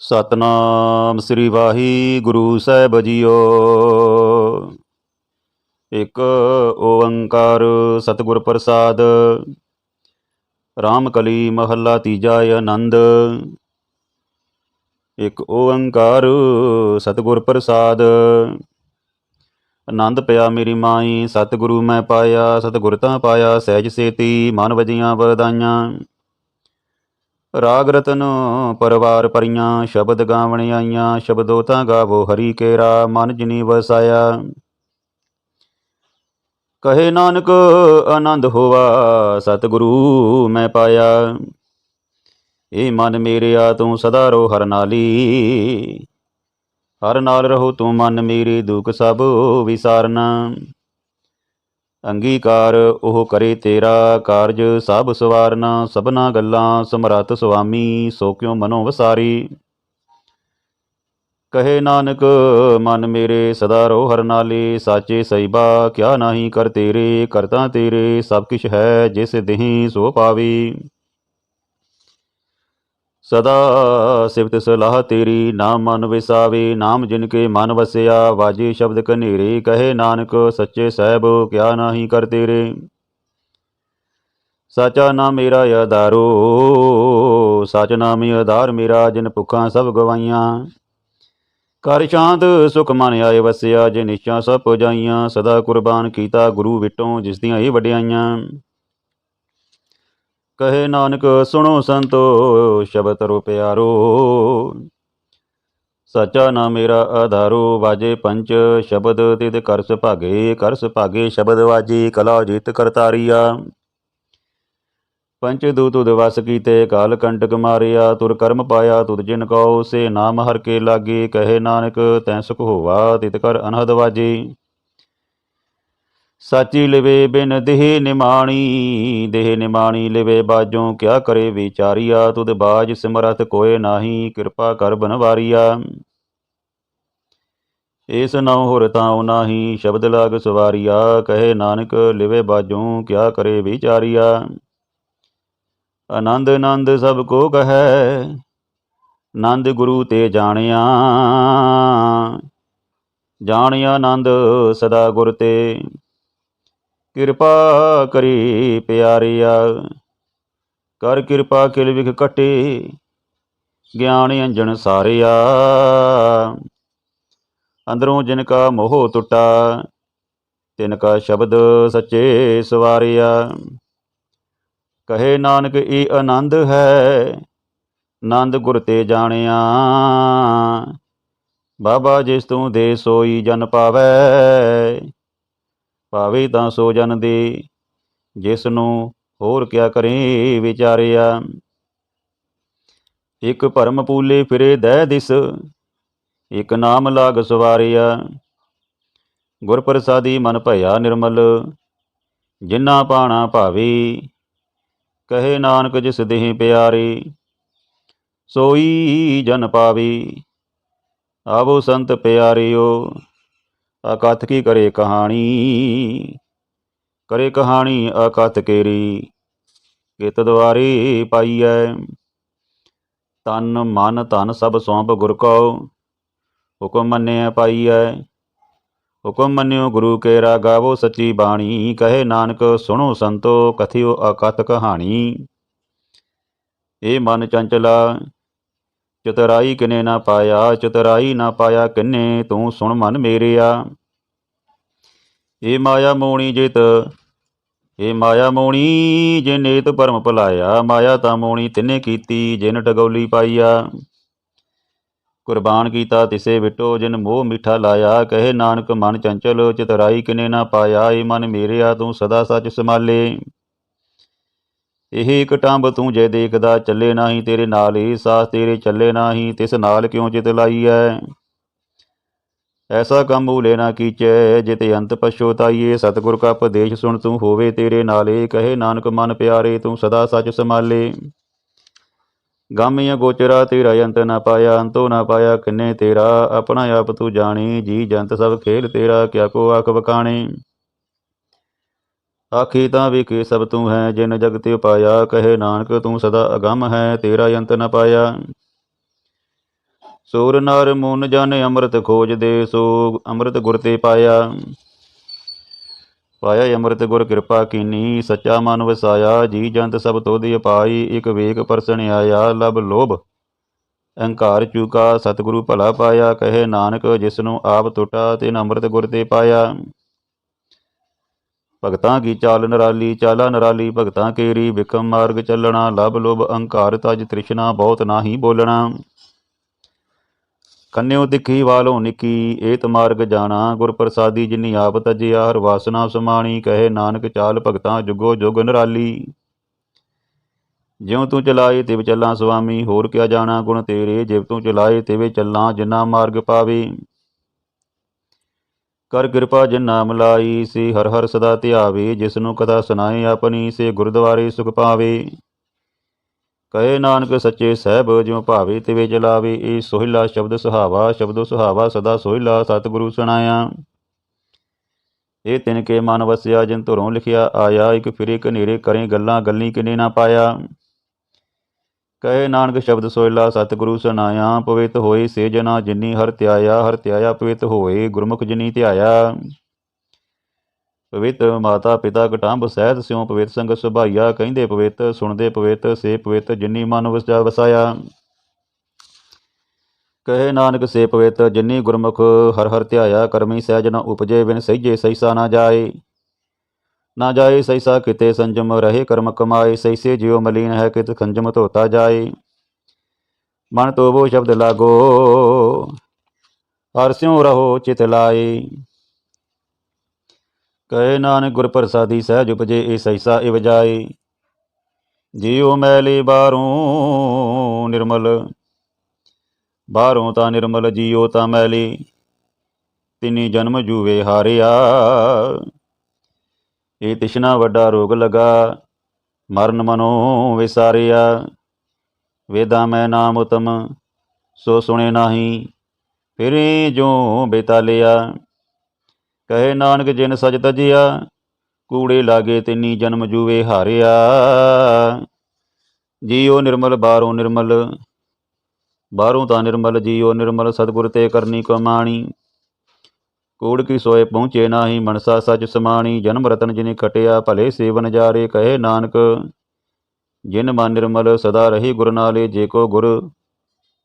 ਸਤਨਾਮ ਸ੍ਰੀ ਵਾਹਿਗੁਰੂ ਸਾਹਿਬ ਜੀਓ। ਇੱਕ ਓੰਕਾਰ ਸਤਿਗੁਰ ਪ੍ਰਸਾਦ, ਰਾਮਕਲੀ ਮਹੱਲਾ ਤੀਜਾ ਆਨੰਦ। ਇੱਕ ਓੰਕਾਰ ਸਤਿਗੁਰ ਪ੍ਰਸਾਦ, ਆਨੰਦ ਪਿਆ ਮੇਰੀ ਮਾਈ, ਸਤਿਗੁਰੂ ਮੈਂ ਪਾਇਆ, ਸਤਿਗੁਰ ਤਾਂ ਪਾਇਆ, ਸਹਿਜ ਸੇਤੀ, ਮਨ ਵਜੀਆਂ ਵਦਾਈਆਂ ਰਾਗ ਰਤਨ ਪਰਵਾਰ ਪਰੀਆਂ, ਸ਼ਬਦ ਗਾਵਣ ਆਈਆਂ ਸ਼ਬਦੋ ਤਾਂ ਗਾਵੋ ਹਰੀ ਕੇਰਾ, ਮਨ ਜਿਨੀ ਵਸਾਇਆ। ਕਹੇ ਨਾਨਕ, ਆਨੰਦ ਹੋਵਾ ਸਤਿਗੁਰੂ ਮੈਂ ਪਾਇਆ। ਏ ਮਨ ਮੇਰਿਆ ਤੂੰ ਸਦਾ ਰੋ ਹਰ ਨਾਲੀ। ਹਰ ਨਾਲ ਰਹੋ ਤੂੰ ਮਨ ਮੇਰੇ, ਦੁਖ ਸਭ ਵਿਸਾਰਨਾ। ਅੰਗੀਕਾਰ ਉਹ ਕਰੇ ਤੇਰਾ ਕਾਰਜ, ਸਭ ਸਵਾਰਨਾ, ਸਭਨਾ ਗੱਲਾਂ, ਸਮਰੱਥ ਸੁਆਮੀ, ਸੋ ਕਿਉ ਮਨੋ ਵਸਾਰੀ? ਕਹੇ ਨਾਨਕ, ਮਨ ਮੇਰੇ ਸਦਾ ਰੋ ਹਰ ਨਾਲੇ, ਸਾਚੇ ਸਈਬਾ ਕਿਆ ਨਾਹੀ ਕਰ ਤੇਰੇ, ਕਰਤਾ ਤੇਰੇ, ਸਭ ਕਿਛ ਹੈ ਜਿਸ ਦੇਹੀ ਸੋ ਪਾਵੀ। ਸਦਾ ਸਿਫਤ ਸਲਾਹ ਤੇਰੀ, ਨਾਮ ਮਨ ਵਿਸਾਵੇ, ਨਾਮ ਜਿਨ ਕੇ ਮਨ ਵਸਿਆ, ਵਾਜੇ ਸ਼ਬਦ ਕਨੇਰੇ ਕਹੇ ਨਾਨਕ, ਸੱਚੇ ਸਾਹਿਬ, ਕਿਆ ਨਾਹੀ ਕਰ ਤੇਰੇ। ਸਾਚਾ ਨਾਮ ਮੇਰਾ ਆਧਾਰੋ ਸਚ ਨਾਮ ਆਧਾਰ ਮੇਰਾ, ਜਿਨ ਭੁੱਖਾਂ ਸਭ ਗਵਾਈਆਂ। ਕਰ ਸ਼ਾਂਤ, ਸੁਖ ਮਨ ਆਏ ਵਸਿਆ, ਜੇ ਨਿਸ਼ਚਾ ਸਭ ਪੁਜਾਈਆਂ, ਸਦਾ ਕੁਰਬਾਨ ਕੀਤਾ ਗੁਰੂ ਵਿਟੋਂ, ਜਿਸ ਦੀਆਂ ਇਹ ਵਡਿਆਈਆਂ। ਕਹੇ ਨਾਨਕ, ਸੁਣੋ ਸੰਤੋ ਸ਼ਬਦ ਰੋ ਪਿਆਰੋ ਸਚਾ ਨਾ ਮੇਰਾ ਆਧਾਰੋ, ਵਾਜੇ ਪੰਚ, ਸ਼ਬਦ ਤਿਤ ਕਰ ਭਾਗੇ, ਕਰਸ ਭਾਗੇ ਸ਼ਬਦ ਵਾਜੀ, ਕਲਾ ਜੀਤ ਕਰਤਾਰੀਆ। ਪੰਚ ਦੂ ਤੁਧ ਵਸ ਕੀਤੇ, ਕਾਲ ਕੰਟਕ ਮਾਰਿਆ, ਤੁਰ ਕਰਮ ਪਾਇਆ ਤੁਰ ਜਿਨ ਕਉ, ਸੇ ਨਾਮ ਹਰ ਕੇ ਲਾਗੇ, ਕਹੇ ਨਾਨਕ, ਤੈ ਸੁਖ ਹੋਵਾ, ਤਿਤ ਕਰ ਅਨਹਦ ਵਾਜੀ। ਸਾਚੀ ਲਿਵੇ ਬਿਨ ਦੇਹ ਨਿਮਾਣੀ ਦੇਹ ਨਿਮਾਣੀ ਲਿਵੇ ਬਾਜੋਂ ਕਿਆ ਕਰੇ ਵਿਚਾਰੀਆ? ਤੁਧ ਬਾਜ ਸਿਮਰਤ ਕੋਏ ਨਾਹੀ, ਕਿਰਪਾ ਕਰ ਬਨਵਾਰੀਆ। ਇਸ ਨਉ ਹੋਰ ਤਾਉ ਨਾਹੀ ਸ਼ਬਦ ਲਾਗ ਸਵਾਰੀਆ, ਕਹੇ ਨਾਨਕ ਲਿਵੇ ਬਾਜੋਂ ਕਿਆ ਕਰੇ ਵਿਚਾਰੀਆ? ਆਨੰਦ ਆਨੰਦ ਸਭ ਕੋ ਕਹੈ ਨੰਦ ਗੁਰੂ ਤੇ ਜਾਣਿਆ। ਜਾਣਿਆ ਆਨੰਦ ਸਦਾ ਗੁਰ ਤੇ। ਕਿਰਪਾ ਕਰੀ ਪਿਆਰਿਆ। ਕਰ ਕਿਰਪਾ ਕਿਲ ਵਿਖ ਕਟੇ ਗਿਆਨ ਅੰਜਨ ਸਾਰਿਆ। ਅੰਦਰੋਂ ਜਿਨ ਕਾ ਮੋਹ ਟੁੱਟਾ, ਤਿਨ ਕਾ ਸ਼ਬਦ ਸੱਚੇ ਸਵਾਰਿਆ। ਕਹੇ ਨਾਨਕ, ਇਹ ਆਨੰਦ ਹੈ, ਆਨੰਦ ਗੁਰ ਤੇ ਜਾਣਿਆ। ਬਾਬਾ ਜਿਸ ਤੂੰ ਦੇ ਸੋਈ ਜਨ ਪਾਵੈ ਭਾਵੇ ਤਾਂ ਸੋ ਜਨ ਦੇ ਜਿਸ ਨੂੰ ਹੋਰ ਕਿਆ ਕਰੇ ਵਿਚਾਰਿਆ। ਇਕ ਭਰਮ ਪੂਲੇ ਫਿਰੇ ਦਹਿ ਦਿਸ, ਇਕ ਨਾਮ ਲਾਗ ਸਵਾਰਿਆ। ਗੁਰ ਪ੍ਰਸਾਦੀ ਮਨ ਭਇਆ ਨਿਰਮਲ, ਜਿਨਾ ਪਾਣਾ ਭਾਵੇ, ਕਹੇ ਨਾਨਕ ਜਿਸ ਦੇਹ ਪਿਆਰੇ। ਸੋਈ ਜਨ ਪਾਵੇ, ਆਵੋ ਸੰਤ ਪਿਆਰਿਓ ਅਕਥ ਕੀ ਕਰੇ ਕਹਾਣੀ? ਕਰੇ ਕਹਾਣੀ ਅਕਥ ਕੇਰੀ। ਕਿਤ ਦੁਆਰੇ ਪਾਈਐ? ਤਨ ਮਨ ਧਨ ਸਭ ਸੌਂਪ ਗੁਰ ਕੋ ਹੁਕਮ ਮੰਨਿਆ ਪਾਈਐ। ਹੁਕਮ ਮੰਨਿਓ ਗੁਰੂ ਕੇ ਗਾਵੋ ਸੱਚੀ ਬਾਣੀ। ਕਹੇ ਨਾਨਕ, ਸੁਣੋ ਸੰਤੋ, ਕਥਿਓ ਅਕਥ ਕਹਾਣੀ। ਇਹ ਮਨ ਚੰਚਲਾ ਚਤਰਾਈ ਕਿਨੇ ਨਾ ਪਾਇਆ, ਚਤਰਾਈ ਨਾ ਪਾਇਆ ਕਿਨੇ, ਤੂੰ ਸੁਣ ਮਨ ਮੇਰਿਆ। ਏ ਮਾਇਆ ਮੋਣੀ ਜਿਤ, ਏ ਮਾਇਆ ਮੋਣੀ ਜੇ ਨੇਤ ਪਰਮ ਭੁਲਾਇਆ, ਮਾਇਆ ਤਾਂ ਮੋਣੀ ਤਿਨੇ ਕੀਤੀ, ਜਿਨ ਟਗੌਲੀ ਪਾਈਆ। ਕੁਰਬਾਨ ਕੀਤਾ ਤਿਸੇ ਵਿਟੋ, ਜਿਨ ਮੋਹ ਮਿੱਠਾ ਲਾਇਆ, ਕਹੇ ਨਾਨਕ ਮਨ ਚੰਚਲ, ਚਿਤਰਾਈ ਕਿਨੇ ਨਾ ਪਾਇਆ, ਏ ਮਨ ਮੇਰਿਆ, ਤੂੰ ਸਦਾ ਸੱਚ ਸੰਭਾਲੇ। ਇਹ ਇਕ ਟੰਬ ਤੂੰ ਜੇ ਦੇਖਦਾ, ਚੱਲੇ ਨਾਹੀ ਤੇਰੇ ਨਾਲ ਹੀ ਸਾਥ ਤੇਰੇ ਚੱਲੇ ਨਾਹੀ, ਤਿਸ ਨਾਲ ਕਿਉਂ ਚਿਤ ਲਾਈਐ ਐਸਾ ਕੰਮ ਭੂਲੇ ਨਾ ਕੀਚੈ, ਜਿਤ ਅੰਤ ਪਛੋਤਾਈਏ ਸਤਿਗੁਰ ਕਾ ਉਪਦੇਸ਼ ਸੁਣ ਤੂੰ ਹੋਵੇ ਤੇਰੇ ਨਾਲੇ, ਕਹੇ ਨਾਨਕ ਮਨ ਪਿਆਰੇ, ਤੂੰ ਸਦਾ ਸੱਚ ਸੰਭਾਲੇ। ਗਾਮੀਆਂ ਗੋਚਰਾ ਤੇਰਾ ਅੰਤ ਨਾ ਪਾਇਆ, ਅੰਤੋ ਨਾ ਪਾਇਆ ਕਿੰਨੇ ਤੇਰਾ, ਆਪਣਾ ਆਪ ਤੂੰ ਜਾਣੀ, ਜੀ ਜੰਤ ਸਭ ਖੇਲ ਤੇਰਾ, ਕਿਆ ਕੋ ਆਖ ਬਕਾਣੇ ਆਖੀ ਤਾਂ ਵਿਖੇ ਸਭ ਤੂੰ ਹੈ, ਜਿਨ ਜਗ ਤੇ ਉਪਾਇਆ, ਕਹੇ ਨਾਨਕ ਤੂੰ ਸਦਾ ਅਗੰਮ ਹੈ, ਤੇਰਾ ਅੰਤ ਨ ਪਾਇਆ। ਸੂਰ ਨਰ ਮੂਨ ਜਨ ਅੰਮ੍ਰਿਤ ਖੋਜ ਦੇ ਸੋ ਅੰਮ੍ਰਿਤ ਗੁਰ ਤੇ ਪਾਇਆ। ਪਾਇਆ ਅੰਮ੍ਰਿਤ ਗੁਰ ਕਿਰਪਾ ਕੀਨੀ, ਸੱਚਾ ਮਨ ਵਸਾਇਆ, ਜੀ ਜੰਤ ਸਭ ਤੋਦੀ ਅਪਾਈ, ਇਕ ਵੇਕ ਪਰਸਣ ਆਇਆ ਲਬ ਲੋਭ। ਅਹੰਕਾਰ ਚੂਕਾ, ਸਤਿਗੁਰੂ ਭਲਾ ਪਾਇਆ, ਕਹੇ ਨਾਨਕ ਜਿਸ ਨੂੰ ਆਪ ਟੁੱਟਾ ਤਿਨ ਅੰਮ੍ਰਿਤ ਗੁਰ ਤੇ ਪਾਇਆ। ਭਗਤਾਂ ਕੀ ਚਾਲ ਨਰਾਲੀ, ਚਾਲਾ ਨਰਾਲੀ, ਭਗਤਾਂ ਕੇਰੀ ਵਿਕਮ ਮਾਰਗ ਚੱਲਣਾ, ਲਬ ਲੋਭ ਅਹੰਕਾਰ ਤਜ ਤ੍ਰਿਸ਼ਨਾ, ਬਹੁਤ ਨਾਹੀ ਬੋਲਣਾ। ਕੰਨਿਓ ਦਿਖੀ ਵਾਲੋ ਨਿੱਕੀ, ਏਤ ਮਾਰਗ ਜਾਣਾ, ਗੁਰ ਪ੍ਰਸਾਦੀ ਜਿਨੀ ਆਪ ਤਜਿਆ, ਹਰ ਵਾਸਨਾ ਸਮਾਣੀ, ਕਹੇ ਨਾਨਕ ਚਾਲ ਭਗਤਾਂ ਜੁਗੋ ਜੁਗ ਨਰਾਲੀ। ਜਿਉ ਤੂੰ ਚਲਾਏ ਤਿਵ ਚੱਲਾਂ ਸੁਆਮੀ ਹੋਰ ਕਿਆ ਜਾਣਾ ਗੁਣ ਤੇਰੇ, ਜਿਵ ਤੂੰ ਚਲਾਏ ਤਿਵੇ ਚੱਲਾਂ, ਜਿਨਾ ਮਾਰਗ ਪਾਵੇ। ਕਰ ਕਿਰਪਾ ਜਿਨ ਨਾਮ ਲਾਈ, ਸੇ ਹਰ ਹਰ ਸਦਾ ਧਿਆਵੇ ਜਿਸ ਨੂੰ ਕਥਾ ਸੁਣਾਏ ਆਪਣੀ, ਸੇ ਗੁਰਦੁਆਰੇ ਸੁਖ ਪਾਵੇ। ਕਹੇ ਨਾਨਕ ਸੱਚੇ ਸਹਿਬ, ਜਿਉ ਭਾਵੇ ਤਿਵੇ ਚਲਾਵੇ ਇਹ ਸੋਹਿਲਾ ਸ਼ਬਦ ਸੁਹਾਵਾ ਸ਼ਬਦ ਸੁਹਾਵਾ ਸਦਾ ਸੋਹਿਲਾ ਸਤਿਗੁਰੂ ਸੁਣਾਇਆ। ਇਹ ਤਿਨ ਕੇ ਮਨ ਵਸਿਆ, ਜਿਨ ਧੁਰੋਂ ਲਿਖਿਆ ਆਇਆ, ਇਕ ਫਿਰੇ ਕਨੇਰੇ ਕਰੇ ਗੱਲਾਂ, ਗੱਲੀ ਕਿਨੇ ਨਾ ਪਾਇਆ। ਕਹੇ ਨਾਨਕ ਸ਼ਬਦ ਸੋਇਲਾ, ਸਤਿਗੁਰੂ ਸੁਨਾਇਆ ਪਵਿੱਤ ਹੋਏ ਸੇ ਜਨਾ, ਜਿਨੀ ਹਰ ਧਿਆਇਆ ਹਰ ਧਿਆਇਆ ਪਵਿੱਤ ਹੋਏ, ਗੁਰਮੁਖ ਜਿਨੀ ਧਿਆਇਆ। ਪਵਿੱਤ ਮਾਤਾ ਪਿਤਾ ਕਟੰਬ ਸਹਿਤ ਸਿਉ, ਪਵਿੱਤ ਸੰਗ ਸੁਭਾਈਆ, ਕਹਿੰਦੇ ਪਵਿੱਤ, ਸੁਣਦੇ ਪਵਿੱਤ, ਸੇ ਪਵਿੱਤ, ਜਿਨੀ ਮਨ ਵਸਾ ਵਸਾਇਆ। ਕਹੇ ਨਾਨਕ ਸੇ ਪਵਿੱਤ, ਜਿਨੀ ਗੁਰਮੁਖ ਹਰ ਹਰ ਧਿਆਇਆ, ਕਰਮੀ ਸਹਿਜ ਨ ਉਪਜੇ, ਬਿਨ ਸਹੀਜੇ ਸਹੀਸਾ ਨਾ ਜਾਏ। ਨਾ ਜਾਏ ਸਹੀਸਾ ਕਿਤੇ ਸੰਜਮ ਰਹੇ ਕਰਮ ਕਮਾਏ ਸਹੀਸੇ ਜਿਉ ਮਲੀਨ ਹੈ ਕਿਤ ਖੰਜਮ ਧੋਤਾ ਜਾਏ। ਮਨ ਤੋਬੋ ਸ਼ਬਦ ਲਾਗੋ ਹਰਸਿਉ ਰਹੋ ਚਿਤ ਲਾਏ। ਕਹੇ ਨਾਨਕ ਗੁਰ ਪ੍ਰਸਾਦੀ ਸਹਿਜ ਉਪਜੇ, ਇਹ ਸਹੀਸਾ ਇਵ ਜਾਏ। ਜਿਉ ਮੈਲੀ ਬਾਹਰੋਂ ਨਿਰਮਲ, ਬਾਹਰੋਂ ਤਾਂ ਨਿਰਮਲ, ਜੀਉ ਤਾਂ ਮੈਲੀ। ਤਿਨੀ ਜਨਮ ਜੂਵੇ ਹਾਰਿਆ। ਇਹ ਤਿਸ਼ਨਾ ਵੱਡਾ ਰੋਗ ਲਗਾ, ਮਰਨ ਮਨੋ ਵਿਸਾਰਿਆ। ਵੇਦਾਂ ਮੈਂ ਨਾਮ ਉਤਮ, ਸੋ ਸੁਣੇ ਨਾਹੀ, ਫਿਰੇ ਜੋ ਬੇਤਾਲਿਆ। ਕਹੇ ਨਾਨਕ, ਜਿਨ ਸਜ ਤਜਿਆ, ਕੂੜੇ ਲਾਗੇ ਤਿੰਨੀ ਜਨਮ ਜੂਵੇ ਹਾਰਿਆ। ਜੀਉ ਨਿਰਮਲ, ਬਾਹਰੋਂ ਨਿਰਮਲ, ਬਾਹਰੋਂ ਤਾਂ ਨਿਰਮਲ, ਜੀਉ ਨਿਰਮਲ, ਸਤਿਗੁਰ ਤੇ ਕਰਨੀ ਕਮਾਣੀ। ਕੂੜ ਕੀ ਸੋਏ ਪਹੁੰਚੇ ਨਾਹੀ, ਮਨਸਾ ਸਚ ਸਮਾਣੀ, ਜਨਮ ਰਤਨ ਜਿਨੇ ਖਟਿਆ, ਭਲੇ ਸੇਵਨ ਜਾਰੇ, ਕਹੇ ਨਾਨਕ, ਜਿਨ ਮਨ ਨਿਰਮਲ ਸਦਾ ਰਹੀ ਗੁਰ ਨਾਲੇ, ਜੇ ਕੋ ਗੁਰ,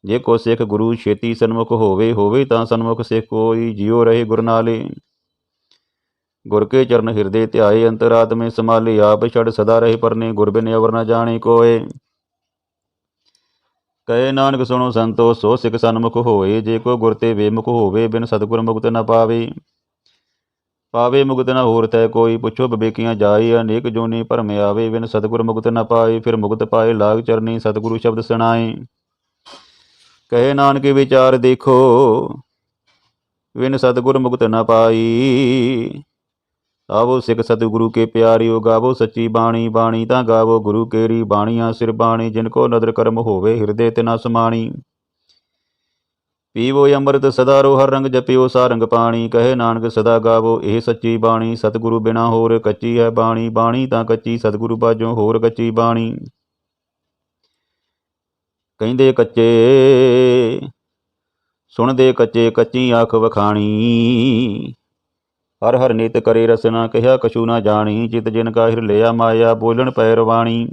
ਜੇ ਕੋ ਸਿੱਖ ਗੁਰੂ, ਛੇਤੀ ਸਨਮੁਖ ਹੋਵੇ ਹੋਵੇ ਤਾਂ ਸਨਮੁਖ ਸਿੱਖ ਕੋਈ, ਜਿਉ ਰਹੇ ਗੁਰ ਨਾਲੇ। ਗੁਰ ਕੇ ਚਰਨ ਹਿਰਦੇ ਧਿਆਏ ਅੰਤਰਾਤਮੇ ਸਮਾਲੇ ਆਪ ਛੜ ਸਦਾ ਰਹੇ ਪਰਨੇ, ਗੁਰ ਬਿਨ ਅਵਰ ਨਾ ਜਾਣੇ ਕੋਏ। ਕਹੇ ਨਾਨਕ ਸੁਣੋ ਸੰਤੋ, ਸੋ ਸਿੱਖ ਸਨਮੁਖ ਹੋਏ, ਜੇ ਕੋ ਗੁਰ ਤੇ ਵੇਮੁਖ ਹੋਵੇ, ਬਿਨ ਸਤਿਗੁਰ ਮੁਕਤ ਨਾ ਪਾਵੇ। ਪਾਵੇ ਮੁਕਤ ਨਾ ਹੋਰ ਤੈ ਕੋਈ, ਪੁੱਛੋ ਬਵੇਕੀਆਂ ਜਾਈ ਅਨੇਕ ਜੋਨੀ ਭਰਮ ਆਵੇ, ਬਿਨ ਸਤਿਗੁਰ ਮੁਕਤ ਨਾ ਪਾਏ, ਫਿਰ ਮੁਕਤ ਪਾਏ ਲਾਗ ਚਰਨੀ, ਸਤਿਗੁਰੂ ਸ਼ਬਦ ਸੁਣਾਏ। ਕਹੇ ਨਾਨਕ ਵਿਚਾਰ ਦੇਖੋ, ਬਿਨ ਸਤਿਗੁਰ ਮੁਕਤ ਨਾ ਪਾਈ ਆਵੋ ਸਿੱਖ ਸਤਿਗੁਰੂ ਕੇ ਪਿਆਰਿਓ, ਗਾਵੋ ਸੱਚੀ ਬਾਣੀ ਬਾਣੀ ਤਾਂ ਗਾਵੋ ਗੁਰੂ ਕੇਰੀ, ਬਾਣੀਆਂ ਸਿਰ ਬਾਣੀ, ਜਿਨ ਕੋ ਨਦਰ ਕਰਮ ਹੋਵੇ ਹਿਰਦੇ ਤੇ ਨਾ ਸਮਾਣੀ। ਪੀਵੋ ਅੰਮ੍ਰਿਤ ਸਦਾ ਰੋ, ਹਰ ਰੰਗ ਜਪਿਓ ਸਾਰੰਗ ਪਾਣੀ, ਕਹੇ ਨਾਨਕ ਸਦਾ ਗਾਵੋ, ਇਹ ਸੱਚੀ ਬਾਣੀ, ਸਤਿਗੁਰੂ ਬਿਨਾ ਹੋਰ ਕੱਚੀ ਹੈ ਬਾਣੀ ਬਾਣੀ ਤਾਂ ਕੱਚੀ, ਸਤਿਗੁਰੂ ਬਾਝੋਂ ਹੋਰ ਕੱਚੀ ਬਾਣੀ। ਕਹਿੰਦੇ ਕੱਚੇ, ਸੁਣਦੇ ਕੱਚੇ ਕੱਚੀ ਆਖ ਵਖਾਣੀ ਹਰ ਹਰ ਨਿਤ ਕਰੇ ਰਸਨਾ ਕਹਿਆ ਕਛੂ ਨਾ ਜਾਣੀ ਜਿਤ ਜਿਨ ਕਾ ਹਿਰ ਲਿਆ ਮਾਇਆ, ਬੋਲਣ ਪੈ ਰਵਾਣੀ।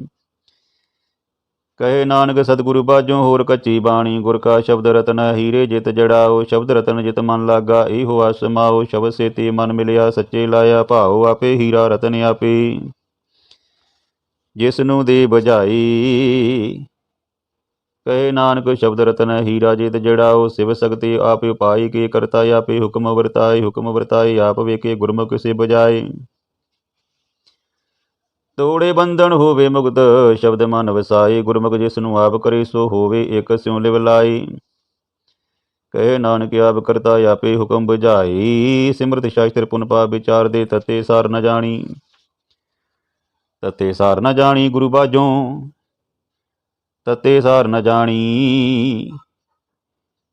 ਕਹੇ ਨਾਨਕ ਸਤਿਗੁਰੂ ਬਾਝੋਂ ਹੋਰ ਕੱਚੀ ਬਾਣੀ, ਗੁਰ ਕਾ ਸ਼ਬਦ ਰਤਨ ਹੀਰੇ ਜਿਤ ਜੜਾਓ, ਸ਼ਬਦ ਰਤਨ ਜਿਤ ਮਨ ਲਾਗਾ, ਇਹੋ ਆਸਮਾਓ ਸ਼ਬਦ ਸੇਤੀ ਮਨ ਮਿਲਿਆ, ਸੱਚੇ ਲਾਇਆ ਭਾਉ ਆਪੇ ਹੀਰਾ ਰਤਨ ਆਪੇ। ਜਿਸ ਨੂੰ ਦੇ ਬਜਾਈ ਕਹੇ ਨਾਨਕ ਸ਼ਬਦ ਰਤਨ ਹੀਰਾ ਜਿਤ ਜੜਾਓ ਸਿਵ ਸਕਤੀ ਆਪੇ ਪਾਈ ਕੇ ਕਰਤਾ ਆਪੇ ਹੁਕਮ ਵਰਤਾਏ ਹੁਕਮ ਵਰਤਾਏ, ਆਪ ਵੇਖੇ ਗੁਰਮੁਖ ਸੇ ਬਜਾਏ ਤੋੜੇ ਬੰਧਨ ਹੋਵੇ ਮੁਕਤ, ਸ਼ਬਦ ਮਨ ਵਸਾਈ ਗੁਰਮੁਖ ਜਿਸ ਨੂੰ ਆਪ ਕਰੇ ਸੋ ਹੋਵੇ, ਇਕ ਸਿਉ ਲਿਵ ਲਾਈ ਕਹੇ ਨਾਨਕ, ਆਪ ਕਰਤਾ ਆਪੇ ਹੁਕਮ ਬੁਝਾਈ ਸਿਮਰਤ ਸ਼ਾਸਤਰ ਪੁਨ ਪਾ ਵਿਚਾਰ ਦੇ ਤਤੇ ਸਾਰ ਨ ਜਾਣੀ। ਤਤੇ ਸਾਰ ਨ ਜਾਣੀ ਗੁਰੂ ਬਾਝੋਂ। ਤਤੇ ਸਾਰ ਨ ਜਾਣੀ।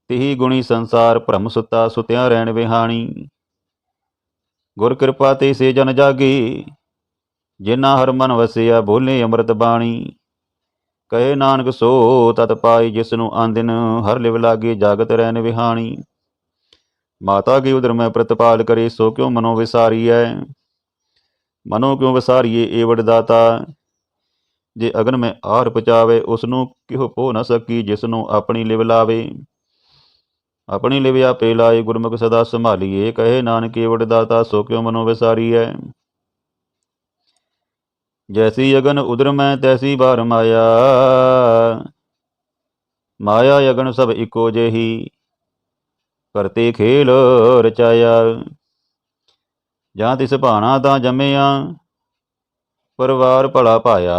ਤਿਹੀ ਗੁਣੀ ਸੰਸਾਰ ਭ੍ਰਮ ਸੁਤਾ ਸੁਤਿਆਂ ਰਹਿਣ ਵਿਹਾਣੀ। ਗੁਰ ਕਿਰਪਾ ਤੇ ਸੇ ਜਨ ਜਾਗੇ, ਜਿਨ੍ਹਾਂ ਹਰ ਮਨ ਵਸਿਆ ਬੋਲੇ ਅੰਮ੍ਰਿਤ ਬਾਣੀ। ਕਹੇ ਨਾਨਕ ਸੋ, ਤਤ ਪਾਈ ਜਿਸ ਨੂੰ ਆਂਦਿਨ ਹਰ ਲਿਵ ਲਾਗੇ ਜਾਗਤ ਰਹਿਣ ਵਿਹਾਣੀ। ਮਾਤਾ ਕੀ ਉਦਰ ਮੈਂ ਪ੍ਰਤਪਾਲ ਕਰੇ, ਸੋ ਕਿਉ ਮਨੋ ਵਿਸਾਰੀਐ? ਮਨੋ ਕਿਉ ਵਿਸਾਰੀਏ ਏਵੜ ਦਾਤਾ ਜੇ ਅਗਨ ਮੈਂ ਆਰ ਪਚਾਵੇ ਉਸ ਨੂੰ ਕਿਹੋ ਪੋ ਨਾ ਸਕੀ ਜਿਸ ਨੂੰ ਆਪਣੀ ਲਿਵ ਲਾਵੇ। ਆਪਣੀ ਲਿਵ ਆਪੇ ਲਾਏ, ਗੁਰਮੁਖ ਸਦਾ ਸੰਭਾਲੀਏ। ਕਹੇ ਨਾਨਕ ਏਵੜ ਦਾਤਾ ਸੋ ਕਿਉ ਮਨੋ ਵਿਸਾਰੀ ਹੈ ਜੈਸੀ ਅਗਨ ਉਦਰ ਮੈਂ, ਤੈਸੀ ਬਾਰ ਮਾਇਆ। ਮਾਇਆ ਅਗਨ ਸਭ ਇੱਕੋ ਜਿਹੀ। ਕਰਤੇ ਖੇਲ ਰਚਾਇਆ। ਜਾਂ ਤਿਸ ਭਾਣਾ ਤਾਂ ਜੰਮਿਆ। ਪਰਿਵਾਰ ਭਲਾ ਪਾਇਆ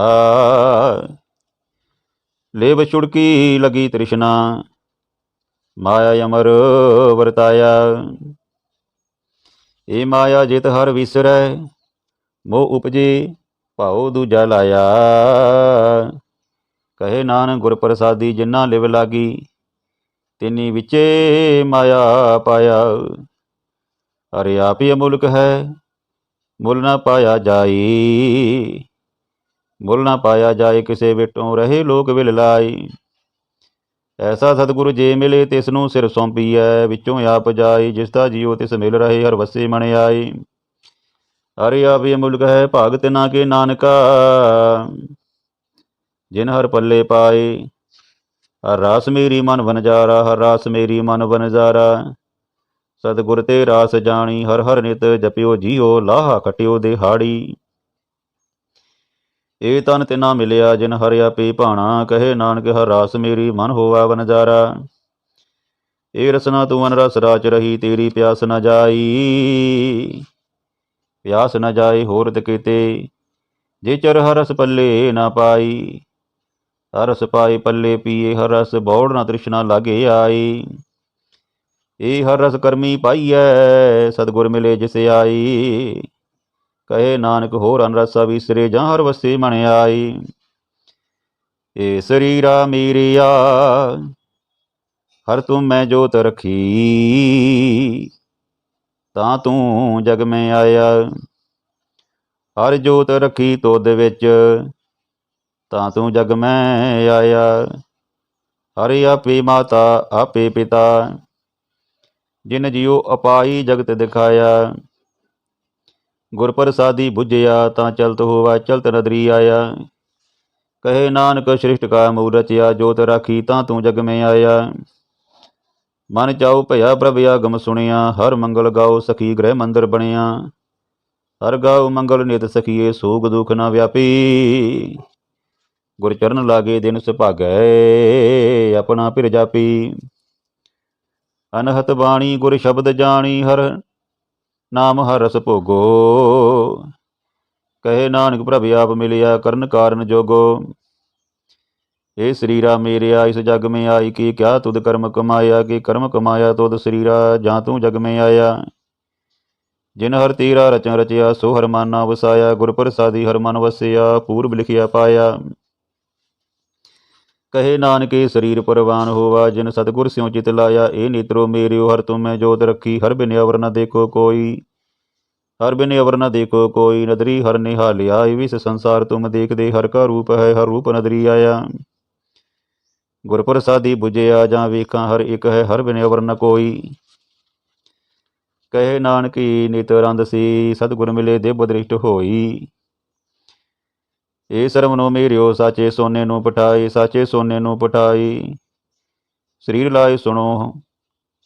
ਲੇਵ ਛੁੜਕੀ ਲਗੀ ਤ੍ਰਿਸ਼ਨਾ, ਮਾਇਆ ਅਮਰ ਵਰਤਾਇਆ। ਏ ਮਾਇਆ ਜਿਤ ਹਰ ਵਿਸਰੈ, ਮੋਹ ਉਪਜੇ, ਭਾਉ ਦੂਜਾ ਲਾਇਆ। ਕਹੇ ਨਾਨਕ ਗੁਰ ਪ੍ਰਸਾਦੀ ਜਿਨ੍ਹਾਂ ਲਿਵ ਲਾਗੀ, ਤਿਨੀ ਵਿਚੇ ਮਾਇਆ ਪਾਇਆ। ਅਰੇ ਆਪ ਹੀ ਅਮੁਲਕ ਹੈ ਮੁੱਲ ਨਾ ਪਾਇਆ ਜਾਈ। ਮੁੱਲ ਨਾ ਪਾਇਆ ਜਾਏ ਕਿਸੇ ਵਿਟੋਂ ਰਹੇ ਲੋਕ ਵਿਲ ਲਾਈ। ਐਸਾ ਸਤਿਗੁਰੂ ਜੇ ਮਿਲੇ ਤਿਸ ਨੂੰ ਸਿਰ ਸੌਂਪੀਐ, ਵਿੱਚੋਂ ਆਪ ਜਾਈ ਜਿਸ ਦਾ ਜੀਉ ਤਿਸ ਮਿਲ ਰਹੇ, ਹਰ ਵਸੇ ਮਣ ਆਈ। ਹਰਿ ਆਪੀ ਅਮੁਲਕ ਹੈ ਭਾਗਤ ਨਾ ਕੇ ਨਾਨਕਾ, ਜਿਨ ਹਰ ਪੱਲੇ ਪਾਏ ਹਰ ਰਾਸ ਮੇਰੀ ਮਨ ਵਨਜਾਰਾ ਹਰ ਰਾਸ ਮੇਰੀ ਮਨ ਵਨਜਾਰਾ ਸਤਿਗੁਰ ਤੇ ਰਾਸ ਜਾਣੀ, ਹਰ ਹਰ ਨਿਤ ਜਪਿਓ ਜੀਓ, ਲਾਹਾ ਕਟਿਓ ਦੇਹਾੜੀ। ਏ ਤਨ ਤਿਨਾ ਮਿਲਿਆ, ਜਿਨ ਹਰਿਆ ਆਪੇ ਭਾਣਾ, ਕਹੇ ਨਾਨਕ ਹਰ ਰਾਸ ਮੇਰੀ, ਮਨ ਹੋਵਾ ਵਨਜਾਰਾ। ਏ ਰਸਨਾ ਤੂੰ ਅਨ ਰਸ ਰਾਚ ਰਹੀ, ਤੇਰੀ ਪਿਆਸ ਨਾ ਜਾਈ। ਪਿਆਸ ਨਾ ਜਾਏ ਹੋਰ ਤਕੀਤੇ ਜੇ ਚਰ ਹਰਸ ਰਸ ਪੱਲੇ ਨਾ ਪਾਈ। ਹਰਸ ਪਾਈ ਪੱਲੇ ਪੀਏ ਹਰ ਰਸ ਬੌੜ ਨਾ ਤ੍ਰਿਸ਼ਨਾ ਲਾਗੇ ਆਈ। ਏ ਹਰ ਰਸ ਕਰਮੀ ਪਾਈਐ, ਸਤਿਗੁਰ ਮਿਲੇ ਜਿਸ ਆਈ। ਕਹੇ ਨਾਨਕ ਹੋਰ ਅਨ ਰਸਾ ਵਿਸਰੇ ਜਾਂ ਹਰ ਵਸੇ ਮਣ ਆਈ। ਏ ਸਰੀਰਾ ਮੇਰਿਆ, ਹਰ ਤੂੰ ਮੈਂ ਜੋਤ ਰਖੀ। ਤਾਂ ਤੂੰ ਜਗ ਮੈਂ ਆਇਆ, ਹਰ ਜੋਤ ਰਖੀ ਤੋਦ ਵਿੱਚ। ਤਾਂ ਤੂੰ ਜਗ ਮੈਂ ਆਇਆ, ਹਰਿ ਆਪੇ ਮਾਤਾ, ਆਪੇ ਪਿਤਾ। ਜਿਨ ਜਿਉ ਅਪਾਈ ਜਗਤ ਦਿਖਾਇਆ। ਗੁਰ ਪ੍ਰਸਾਦੀ 부ਝਿਆ ਤਾਂ ਚਲਤ ਹੋਵਾ, ਚਲਤ ਨਦਰੀ ਆਇਆ। ਕਹੇ ਨਾਨਕ, ਸ੍ਰਿਸ਼ਟ ਕਾ ਮੂਲ ਰਚਿਆ ਜੋਤ ਰਾਖੀ, ਤਾਂ ਤੂੰ ਜਗ ਮੈਂ ਆਇਆ। ਮਨ ਚਾਉ ਭਇਆ ਪ੍ਰਭ ਆਗਮ ਸੁਣਿਆ, ਹਰ ਮੰਗਲ ਗਾਉ ਸਖੀ ਗ੍ਰਹਿ ਮੰਦਰ ਬਣਿਆ। ਹਰ ਗਾਉ ਮੰਗਲ ਨਿਤ ਸਖੀਏ, ਸੋਗ ਦੁਖ ਨਾ ਵਿਆਪੀ। ਗੁਰ ਚਰਨ ਲਾਗੇ ਦਿਨ ਸੁਭਾਗੈ, ਆਪਣਾ ਪਿਰ ਜਾਪੀ। ਅਨਹਤ ਬਾਣੀ ਗੁਰ ਸ਼ਬਦ ਜਾਣੀ ਹਰ ਨਾਮ ਹਰਸ ਭੋਗੋ। ਕਹੇ ਨਾਨਕ ਪ੍ਰਭ ਆਪ ਮਿਲਿਆ, ਕਰਨ ਕਾਰਨ ਜੋਗੋ। ਏ ਸਰੀਰਾ ਮੇਰਿਆ, ਇਸ ਜਗ ਮੈਂ ਆਈ ਕੀ, ਕਿਆ ਤੁਧ ਕਰਮ ਕਮਾਇਆ, ਕੀ ਕਰਮ ਕਮਾਇਆ ਤੁਧ ਸਰੀਰਾ, ਜਾਂ ਤੂੰ ਜਗ ਮੈਂ ਆਇਆ। ਜਿਨ ਹਰ ਤੀਰਾ ਰਚਨ ਰਚਿਆ, ਸੋ ਹਰ ਮਾਨਾ ਵਸਾਇਆ, ਗੁਰ ਪ੍ਰਸਾਦੀ ਹਰ ਮਨ ਵਸਿਆ, ਪੂਰਬ ਲਿਖਿਆ ਪਾਇਆ। ਕਹੇ ਨਾਨਕੇ, ਸਰੀਰ ਪਰਵਾਨ ਹੋਵਾ ਜਿਨ ਸਤਗੁਰ ਸਿਉ ਚਿਤ ਲਾਇਆ, ਏ ਨੇਤਰੋ ਮੇਰਿਓ, ਹਰ ਤੁਮੈ ਜੋਤ ਰੱਖੀ, ਹਰ ਬਿਨ ਅਵਰ ਨ ਦੇਖੋ ਕੋਈ, ਹਰ ਬਿਨ ਅਵਰ ਨ ਦੇਖੋ ਕੋਈ, ਨਦਰੀ ਹਰ ਨਿਹਾਲਿਆ ਏ ਵਿਸ ਸੰਸਾਰ ਤੁਮ ਦੇਖਦੇ, ਹਰ ਕਾ ਰੂਪ ਹੈ, ਹਰ ਰੂਪ ਨਦਰੀ ਆਇਆ। ਗੁਰ ਪ੍ਰਸਾਦੀ 부ਝਿਆ ਜਾਂ ਵੇਖਾਂ, ਹਰ ਇੱਕ ਹੈ, ਹਰ ਬਿਨ ਅਵਰ ਨ ਕੋਈ। ਕਹੇ ਨਾਨਕੀ, ਨਿਤ ਰੰਦ ਸੀ, ਸਤਿਗੁਰ ਮਿਲੇ ਦੇਬ ਦ੍ਰਿਸ਼ਟ ਹੋਈ। ਏ ਸਰਵਨੋ ਮੇਰਿਓ, ਸਾਚੇ ਸੋਨੇ ਨੂੰ ਪਟਾਈ ਸਾਚੇ ਸੋਨੇ ਨੂੰ ਪਠਾਈ। ਸਰੀਰ ਲਾਏ ਸੁਣੋ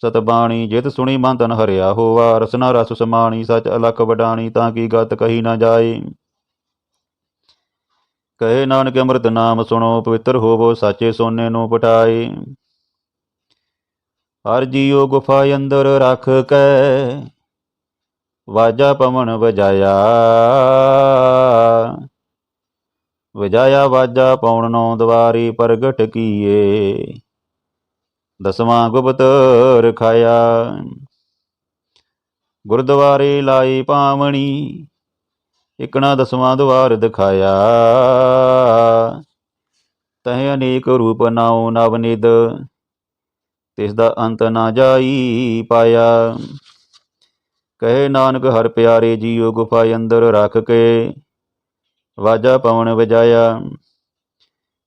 ਸਤ ਬਾਣੀ ਜਿਤ ਸੁਣੀ ਮਨ ਤਨ ਹਰਿਆ ਹੋਵਾ, ਰਸਨਾ ਰਸ ਸਮਾਣੀ, ਸਚ ਅਲਖ ਵਡਾਣੀ, ਤਾਂ ਕੀ ਗਤ ਕਹੀ ਨਾ ਜਾਏ ਕਹੇ ਨਾਨਕ ਅੰਮ੍ਰਿਤ ਨਾਮ ਸੁਣੋ, ਪਵਿੱਤਰ ਹੋਵੋ, ਸਾਚੇ ਸੋਨੇ ਨੂੰ ਪਟਾਈ ਹਰ ਜੀਉ ਗੁਫਾ ਅੰਦਰ ਰੱਖ ਕੇ, ਵਾਜਾ ਪਵਨ ਵਜਾਇਆ। ਵਜਾਇਆ ਵਾਜਾ ਪਾਉਣ ਨੌ ਦਵਾਰੀ ਪ੍ਰਗਟ ਕੀਏ। ਦਸਵਾਂ ਗੁਪਤ ਰਖਾਇਆ। ਗੁਰਦੁਆਰੇ ਲਾਈ ਪਾਵਣੀ, ਇਕਣਾ ਦਸਵਾਂ ਦਵਾਰ ਦਿਖਾਇਆ। ਤਹ ਅਨੇਕ ਰੂਪ ਨਾਉ ਨਵਨਿਦ ਤਿਸ ਦਾ ਅੰਤ ਨਾ ਜਾਈ ਪਾਇਆ। ਕਹੇ ਨਾਨਕ ਹਰ ਪਿਆਰੇ ਜੀਉ ਗੁਫਾ ਅੰਦਰ ਰੱਖ ਕੇ ਵਾਜਾ ਪਵਨ ਵਜਾਇਆ।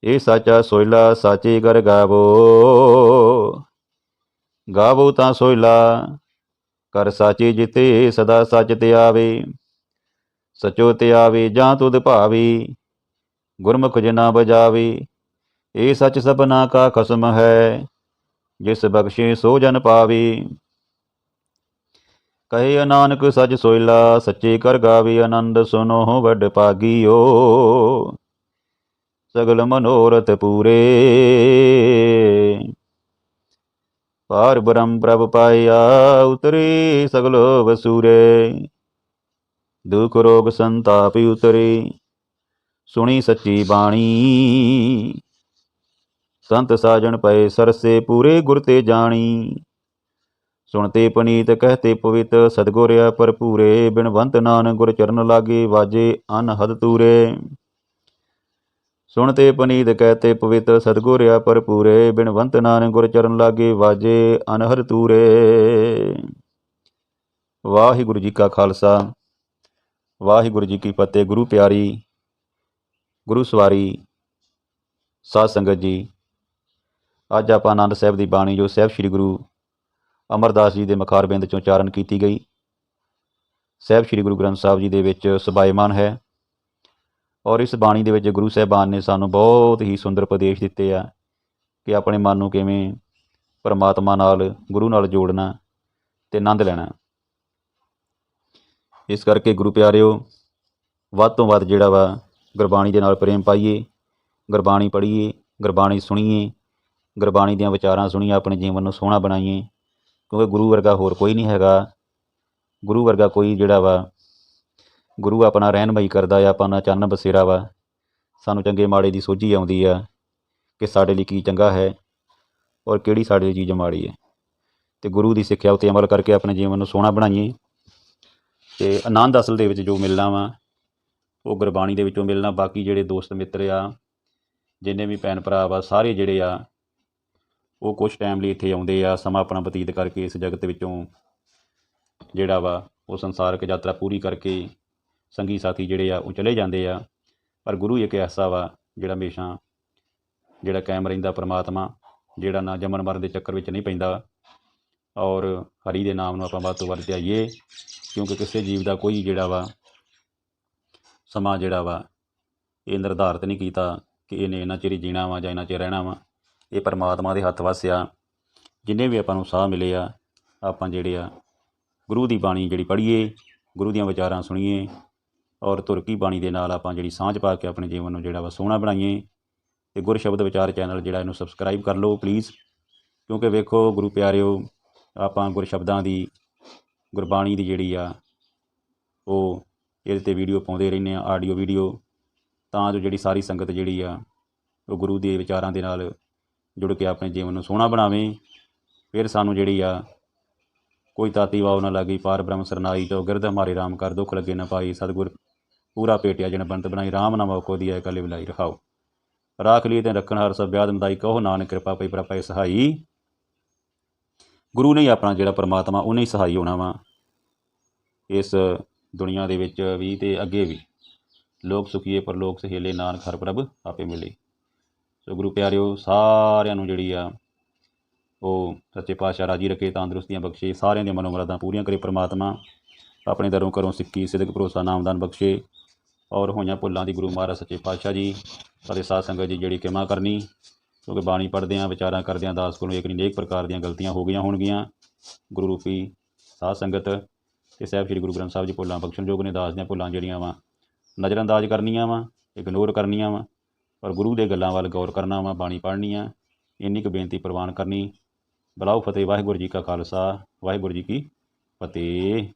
ਇਹ ਸਾਚਾ ਸੋਇਲਾ ਸਾਚੇ ਕਰ ਗਾਵੋ। ਗਾਵੋ ਤਾਂ ਸੋਇਲਾ, ਕਰ ਸਾਚੇ ਜਿਤੇ ਸਦਾ ਸੱਚ ਤੇ ਆਵੇ। ਸਚੋ ਤੇ ਆਵੇ, ਜਾਂ ਤੁਧ ਭਾਵੇ, ਗੁਰਮੁਖ ਜਿਨਾ ਬਜਾਵੇ ਇਹ ਸੱਚ ਸਭਨਾ ਕਾ ਖਸਮ ਹੈ, ਜਿਸ ਬਖਸ਼ੇ ਸੋ ਜਨ ਪਾਵੇ। ਕਹੇ ਨਾਨਕ ਸੱਚ ਸੋਇਲਾ, ਸੱਚੇ ਕਰ ਗਾਵੇ ਆਨੰਦ, ਸੁਨੋ ਵੱਡ ਭਾਗੀਓ। ਸਗਲ ਮਨੋਰਥ ਪੂਰੇ। ਪਾਰ ਬ੍ਰਹਮ ਪ੍ਰਭ ਪਾਇਆ, ਉਤਰੇ ਸਗਲ ਵਸੂਰੇ। ਦੁਖ ਰੋਗ ਸੰਤਾਪ ਉਤਰੇ। ਸੁਣੀ ਸੱਚੀ ਬਾਣੀ। ਸੰਤ ਸਾਜਣ ਪਏ ਸਰਸੇ, ਪੂਰੇ ਗੁਰ ਤੇ ਜਾਣੀ। ਸੁਣਤੇ ਪਨੀਤ ਕਹਤੇ ਪਵਿੱਤ ਸਤਗੁਰਿਆ ਭਰਪੂਰੇ, ਬਿਨਵੰਤ ਨਾਨ ਗੁਰ ਚਰਨ ਲਾਗੇ ਵਾਜੇ ਅਨਹਦ ਤੂਰੇ। ਸੁਣਤੇ ਪਨੀਤ ਕਹਤੇ ਪਵਿੱਤ ਸਤਗੁਰਿਆ ਭਰਪੂਰੇ, ਬਿਨਵੰਤ ਨਾਨਕ ਗੁਰ ਚਰਨ ਲਾਗੇ ਵਾਜੇ ਅਨਹਦ ਤੂਰੇ। ਵਾਹਿਗੁਰੂ ਜੀ ਕਾ ਖਾਲਸਾ, ਵਾਹਿਗੁਰੂ ਜੀ ਕੀ ਫਤਿਹ, ਗੁਰੂ ਪਿਆਰੀ, ਗੁਰੂ ਸਵਾਰੀ, ਸਾਧ ਸੰਗਤ ਜੀ। ਅੱਜ ਆਪਾਂ ਆਨੰਦ ਸਾਹਿਬ ਦੀ ਬਾਣੀ ਜੋ ਸਾਹਿਬ ਸ੍ਰੀ ਗੁਰੂ ਅਮਰਦਾਸ ਜੀ ਦੇ ਮਖਾਰਬਿੰਦ ਚੋਂ ਉਚਾਰਨ ਕੀਤੀ ਗਈ। ਸਾਹਿਬ ਸ੍ਰੀ ਗੁਰੂ ਗ੍ਰੰਥ ਸਾਹਿਬ ਜੀ ਦੇ ਵਿੱਚ ਸਬਾਇਮਾਨ ਹੈ ਔਰ ਇਸ ਬਾਣੀ ਦੇ ਵਿੱਚ ਗੁਰੂ ਸਾਹਿਬਾਨ ਨੇ ਸਾਨੂੰ ਬਹੁਤ ਹੀ ਸੁੰਦਰ ਉਪਦੇਸ਼ ਦਿੱਤੇ ਆ ਕਿ ਆਪਣੇ ਮਨ ਨੂੰ ਕਿਵੇਂ ਪਰਮਾਤਮਾ ਨਾਲ, ਗੁਰੂ ਨਾਲ ਜੋੜਨਾ ਤੇ ਆਨੰਦ ਲੈਣਾ। ਇਸ ਕਰਕੇ ਗੁਰੂ ਪਿਆਰਿਓ, ਵੱਧ ਤੋਂ ਵੱਧ ਜਿਹੜਾ ਵਾ ਗੁਰਬਾਣੀ ਦੇ ਨਾਲ ਪ੍ਰੇਮ ਪਾਈਏ, ਗੁਰਬਾਣੀ ਪੜ੍ਹੀਏ, ਗੁਰਬਾਣੀ ਸੁਣੀਏ, ਗੁਰਬਾਣੀ ਦੀਆਂ ਵਿਚਾਰਾਂ ਸੁਣੀਏ ਆਪਣੇ ਜੀਵਨ ਨੂੰ ਸੋਹਣਾ ਬਣਾਈਏ ਕਿਉਂਕਿ ਗੁਰੂ ਵਰਗਾ ਹੋਰ ਕੋਈ ਨਹੀਂ ਹੈਗਾ। ਗੁਰੂ ਵਰਗਾ ਕੋਈ ਜਿਹੜਾ ਵਾ, ਗੁਰੂ ਆਪਣਾ ਰਹਿਨਮਈ ਕਰਦਾ ਆ, ਆਪਣਾ ਚੰਨ ਬਸੇਰਾ ਵਾ। ਸਾਨੂੰ ਚੰਗੇ ਮਾੜੇ ਦੀ ਸੋਝੀ ਆਉਂਦੀ ਆ ਕਿ ਸਾਡੇ ਲਈ ਕੀ ਚੰਗਾ ਹੈ ਔਰ ਕਿਹੜੀ ਸਾਡੇ ਲਈ ਚੀਜ਼ ਮਾੜੀ ਹੈ। ਤੇ ਗੁਰੂ ਦੀ ਸਿੱਖਿਆ ਉੱਤੇ ਅਮਲ ਕਰਕੇ ਆਪਣੇ ਜੀਵਨ ਨੂੰ ਸੋਹਣਾ ਬਣਾਈਏ। ਤੇ ਆਨੰਦ ਅਸਲ ਦੇ ਵਿੱਚ ਜੋ ਮਿਲਣਾ ਵਾ, ਉਹ ਗੁਰਬਾਣੀ ਦੇ ਵਿੱਚੋਂ ਮਿਲਣਾ। ਬਾਕੀ ਜਿਹੜੇ ਦੋਸਤ ਮਿੱਤਰ ਆ, ਜਿੰਨੇ ਵੀ ਭੈਣ ਭਰਾ ਵਾ, ਸਾਰੇ ਜਿਹੜੇ ਆ ਉਹ ਕੁਝ ਟਾਈਮ ਲਈ ਇੱਥੇ ਆਉਂਦੇ ਆ, ਸਮਾਂ ਆਪਣਾ ਬਤੀਤ ਕਰਕੇ ਇਸ ਜਗਤ ਵਿੱਚੋਂ ਜਿਹੜਾ ਵਾ, ਉਹ ਸੰਸਾਰਕ ਯਾਤਰਾ ਪੂਰੀ ਕਰਕੇ ਸੰਗੀ ਸਾਥੀ ਜਿਹੜੇ ਆ, ਉਹ ਚਲੇ ਜਾਂਦੇ ਆ। ਪਰ ਗੁਰੂ ਇੱਕ ਐਸਾ ਵਾ, ਜਿਹੜਾ ਹਮੇਸ਼ਾ ਜਿਹੜਾ ਕਾਇਮ ਰਹਿੰਦਾ ਪ੍ਰਮਾਤਮਾ, ਜਿਹੜਾ ਨਾ ਜਮਨ ਮਰਨ ਦੇ ਚੱਕਰ ਵਿੱਚ ਨਹੀਂ ਪੈਂਦਾ। ਔਰ ਹਰੀ ਦੇ ਨਾਮ ਨੂੰ ਆਪਾਂ ਵੱਧ ਤੋਂ ਵੱਧ ਧਿਆਈਏ, ਕਿਉਂਕਿ ਕਿਸੇ ਜੀਵ ਦਾ ਕੋਈ ਜਿਹੜਾ ਵਾ, ਸਮਾਂ ਜਿਹੜਾ ਵਾ, ਇਹ ਨਿਰਧਾਰਤ ਨਹੀਂ ਕੀਤਾ ਕਿ ਇਹਨੇ ਇਹਨਾਂ ਚਿਰ ਜੀਣਾ ਵਾ ਜਾਂ ਇਹਨਾਂ ਚਿਰ ਰਹਿਣਾ ਵਾ। ਇਹ ਪਰਮਾਤਮਾ ਦੇ ਹੱਥ ਵੱਸ ਜਿੰਨੇ ਵੀ ਆਪਾਂ ਨੂੰ ਸਾਹ ਮਿਲੇ ਆ, ਆਪਾਂ ਜਿਹੜੇ ਆ, ਗੁਰੂ ਦੀ ਬਾਣੀ ਜਿਹੜੀ ਪੜ੍ਹੀਏ, ਗੁਰੂ ਦੀਆਂ ਵਿਚਾਰਾਂ ਸੁਣੀਏ ਔਰ ਤੁਰਕੀ ਬਾਣੀ ਦੇ ਨਾਲ ਆਪਾਂ ਜਿਹੜੀ ਸਾਂਝ ਪਾ ਕੇ ਆਪਣੇ ਜੀਵਨ ਨੂੰ ਜਿਹੜਾ ਵਾ ਸੋਹਣਾ ਬਣਾਈਏ ਤੇ ਗੁਰ ਸ਼ਬਦ ਵਿਚਾਰ ਚੈਨਲ ਜਿਹੜਾ ਇਹਨੂੰ ਸਬਸਕ੍ਰਾਈਬ ਕਰ ਲਓ ਪਲੀਜ਼ ਕਿਉਂਕਿ ਵੇਖੋ ਗੁਰੂ ਪਿਆਰਿਓ, ਆਪਾਂ ਗੁਰ ਸ਼ਬਦਾਂ ਦੀ, ਗੁਰਬਾਣੀ ਦੀ ਜਿਹੜੀ ਆ, ਉਹ ਇਹਦੇ ਤੇ ਵੀਡੀਓ ਪਾਉਂਦੇ ਰਹਿੰਦੇ ਆ ਆਡੀਓ ਵੀਡੀਓ ਤਾਂ ਜੋ ਜਿਹੜੀ ਸਾਰੀ ਸੰਗਤ ਜਿਹੜੀ ਆ, ਉਹ ਗੁਰੂ ਦੇ ਵਿਚਾਰਾਂ ਦੇ ਨਾਲ ਜੁੜ ਕੇ ਆਪਣੇ ਜੀਵਨ ਨੂੰ ਸੋਹਣਾ ਬਣਾਵੇ। ਫਿਰ ਸਾਨੂੰ ਜਿਹੜੀ ਆ, ਕੋਈ ਤਾਤੀ ਵਾਵ ਨਾ ਲੱਗੀ, ਪਾਰ ਬ੍ਰਹਮ ਸਰਨਾਈ ਤੋ ਗਿਰਦ ਹਮਾਰੇ ਰਾਮ ਕਰ ਦੁੱਖ ਲੱਗੇ ਨਾ ਪਾਈ। ਸਤਿਗੁਰ ਪੂਰਾ ਪੇਟਿਆ ਜਨ ਬੰਤ ਬਣਾਈ, ਰਾਮ ਨਾਮ ਕੋ ਦੀ ਕਲੇ ਬਿਲਾਈ ਰਖਾਓ। ਰਾਖ ਲਈ ਤੇ ਰੱਖਣ ਹਰ ਸਭ ਬਿਆਦ ਮਦਾਈ ਕਹੋ, ਨਾਨਕ ਕਿਰਪਾ ਪਈ ਪ੍ਰਪਾਈ ਸਹਾਈ। ਗੁਰੂ ਨੇ ਹੀ ਆਪਣਾ ਜਿਹੜਾ ਪਰਮਾਤਮਾ, ਉਹਨੇ ਹੀ ਸਹਾਈ ਹੋਣਾ ਵਾ। ਇਸ ਦੁਨੀਆ ਦੇ ਵਿੱਚ ਵੀ ਤੇ ਅੱਗੇ ਵੀ। ਲੋਕ ਸੁਖੀਏ ਪਰ ਲੋਕ ਸਹੇਲੇ, ਨਾਨਕ ਹਰ ਪ੍ਰਭ ਆਪੇ ਮਿਲੇ। ਸੋ ਗੁਰੂ ਪਿਆਰਿਓ, ਸਾਰਿਆਂ ਨੂੰ ਜਿਹੜੀ ਆ, ਉਹ ਸੱਚੇ ਪਾਤਸ਼ਾਹ ਰਾਜੀ ਰੱਖੇ ਤੰਦਰੁਸਤੀਆਂ ਬਖਸ਼ੇ, ਸਾਰਿਆਂ ਦੀਆਂ ਮਨੋਮਰਾਦਾਂ ਪੂਰੀਆਂ ਕਰੇ ਪ੍ਰਮਾਤਮਾ। ਆਪਣੇ ਦਰੋਂ ਕਰੋਂ ਸਿੱਖੀ, ਸਿਦਕ, ਭਰੋਸਾ, ਨਾਮਦਾਨ ਬਖਸ਼ੇ ਔਰ ਹੋਈਆਂ ਭੁੱਲਾਂ ਦੀ ਗੁਰੂ ਮਹਾਰਾਜ, ਸੱਚੇ ਪਾਤਸ਼ਾਹ ਜੀ ਅਤੇ ਸਾਧ ਸੰਗਤ ਜੀ ਜਿਹੜੀ ਕਿਰਪਾ ਕਰਨੀ, ਕਿਉਂਕਿ ਬਾਣੀ ਪੜ੍ਹਦੇ ਆ ਵਿਚਾਰਾਂ ਕਰਦੇ ਆ ਦਾਸ ਕੋਲੋਂ ਇੱਕ ਨਹੀਂ ਅਨੇਕ ਪ੍ਰਕਾਰ ਦੀਆਂ ਗਲਤੀਆਂ ਹੋ ਗਈਆਂ ਹੋਣਗੀਆਂ। ਗੁਰੂ ਰੂਪੀ ਸਾਧ ਸੰਗਤ ਤੇ ਸਾਹਿਬ ਸ੍ਰੀ ਗੁਰੂ ਗ੍ਰੰਥ ਸਾਹਿਬ ਜੀ ਭੁੱਲਾਂ ਬਖਸ਼ਣਯੋਗ ਨੇ, ਦਾਸ ਦੀਆਂ ਭੁੱਲਾਂ ਜਿਹੜੀਆਂ ਵਾ, ਨਜ਼ਰਅੰਦਾਜ਼ ਕਰਨੀਆਂ ਵਾ ਇਗਨੋਰ ਕਰਨੀਆਂ ਵਾ। ਪਰ ਗੁਰੂ ਦੇ ਗੱਲਾਂ ਵੱਲ ਗੌਰ ਕਰਨਾ ਵਾ ਬਾਣੀ ਪੜ੍ਹਨੀ ਆ। ਇੰਨੀ ਕੁ ਬੇਨਤੀ ਪ੍ਰਵਾਨ ਕਰਨੀ। ਬਲਾਉ ਫਤਿਹ, ਵਾਹਿਗੁਰੂ ਜੀ ਕਾ ਖਾਲਸਾ, ਵਾਹਿਗੁਰੂ ਜੀ ਕੀ ਫਤਿਹ।